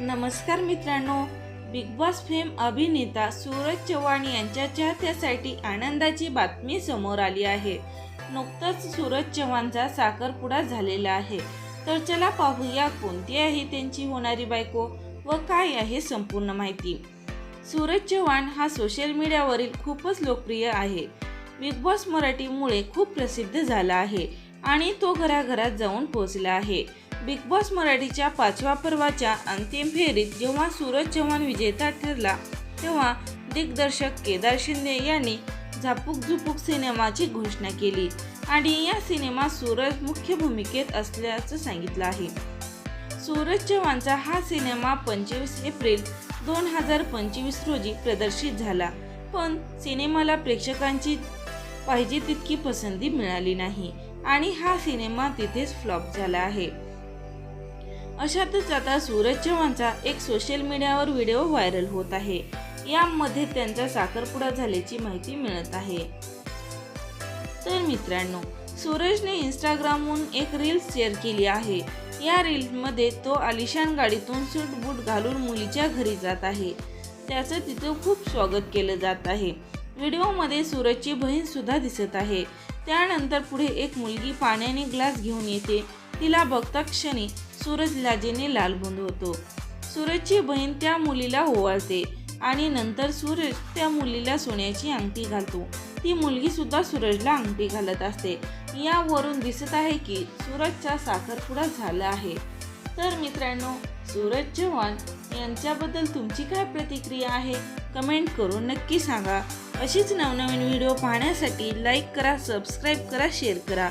नमस्कार मित्रांनो big boss fame अभिनेता सूरज चव्हाण यांच्या चाहत्यासाठी आनंदाची बातमी समोर आली आहे. नुकताच सूरज चव्हाणचा साखरपुडा झालेला आहे. तर चला पाहूया कोणती आहे त्यांची होणारी बायको व काय आहे संपूर्ण माहिती. सूरज चव्हाण हा सोशल मीडियावरील खूपच लोकप्रिय आहे. बिग बॉस मराठीमुळे खूप प्रसिद्ध झाला आहे आणि तो घराघरात जाऊन पोहोचला आहे. बिग बॉस मराठीच्या पाचव्या पर्वाच्या अंतिम फेरीत जेव्हा सूरज चव्हाण विजेता ठरला तेव्हा दिग्दर्शक केदार शिंदे यांनी झापूक झुपूक सिनेमाची घोषणा केली आणि या सिनेमात सूरज मुख्य भूमिकेत असल्याचं सांगितलं आहे. सूरज चव्हाणचा हा सिनेमा पंचवीस एप्रिल दोन हजार पंचवीस रोजी प्रदर्शित झाला पण सिनेमाला प्रेक्षकांची पाहिजे तितकी पसंती मिळाली नाही आणि हा सिनेमा तिथेच फ्लॉप झाला आहे. अशातच आता सूरज चव्हाणचा एक सोशल मीडियावर व्हिडिओ व्हायरल होत आहे. यामध्ये त्यांचा साखरपुडा झाल्याची माहिती मिळत आहे. तर मित्रांनो सूरजने इंस्टाग्रामहून एक रील्स शेअर केली आहे. या रील्समध्ये तो आलिशान गाडीतून सूट बूट घालून मुलीच्या घरी जात आहे. त्याचं तिथं खूप स्वागत केलं जात आहे. व्हिडिओमध्ये सूरजची बहीण सुद्धा दिसत आहे. त्यानंतर पुढे एक मुलगी पाण्याने ग्लास घेऊन येते. तिला बघता क्षणी सूरज लाजेने लालबुंद होतो. सूरजची बहीण त्या मुलीला ओवाळते आणि नंतर सूरज त्या मुलीला सोन्याची अंगठी घालतो. ती मुलगी सुद्धा सूरजला अंगठी घालत असते. यावरून दिसत आहे की सूरजचा साखरपुडा झाला आहे. तर मित्रांनो सूरज चव्हाण यांच्याबद्दल तुमची काय प्रतिक्रिया आहे? कमेंट करून नक्की सांगा. अशीच नवनवीन व्हिडिओ पाहण्यासाठी लाईक करा सबस्क्राईब करा शेअर करा.